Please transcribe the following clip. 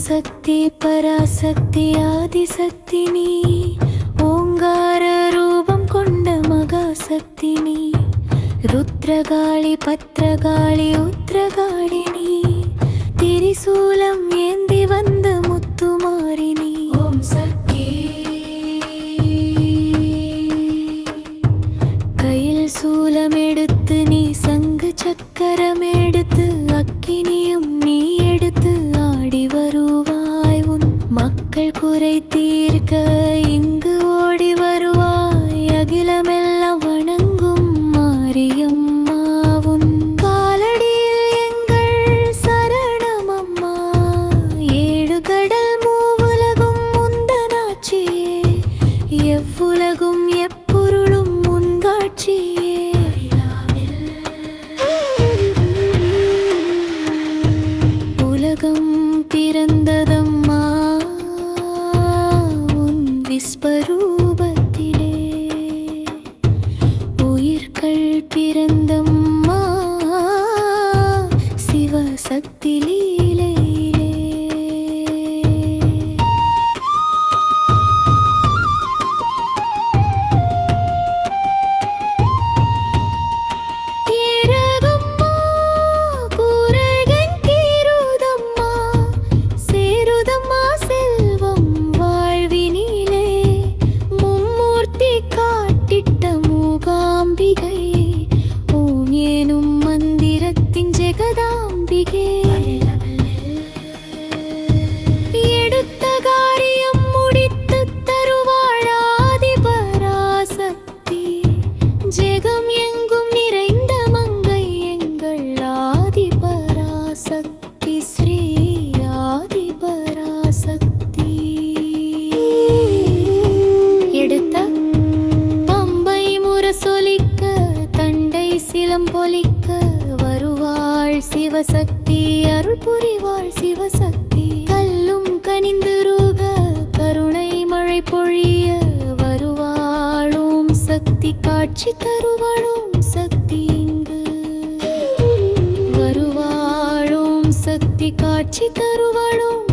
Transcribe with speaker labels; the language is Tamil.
Speaker 1: சக்தி பராசக்தி ஆதிசக்தி நீ. ஓங்கார ரூபம் கொண்ட மகாசக்தி நீ. ருத்ரகாளி பத்ரகாளி உத்ரகாளினி திரிசூலம் ஏந்தி வந்த முத்துமாரினி ஓம் சக்தி. கையில் சூலம் எடுத்து நீ சங்கு சக்கரம் எடுத்து அக்கினியும் நீ எடுத்து ஓடி வருவாய் உன் மக்கள் குறை தீர்க்க இங்கு ஓடி வருவாய். அகிலமே சக்தி ஸ்ரீ ஆதி எடுத்த பம்பை முரசொலிக்க தண்டை சிலம்பொலிக்க வருவாள் சிவசக்தி அருள் புரிவாள் சிவசக்தி. கல்லும் கனிந்துருக கருணை மழை பொழிய வருவாளும் சக்தி. காட்சி தருவாளும் காட்சி தருவாளும்.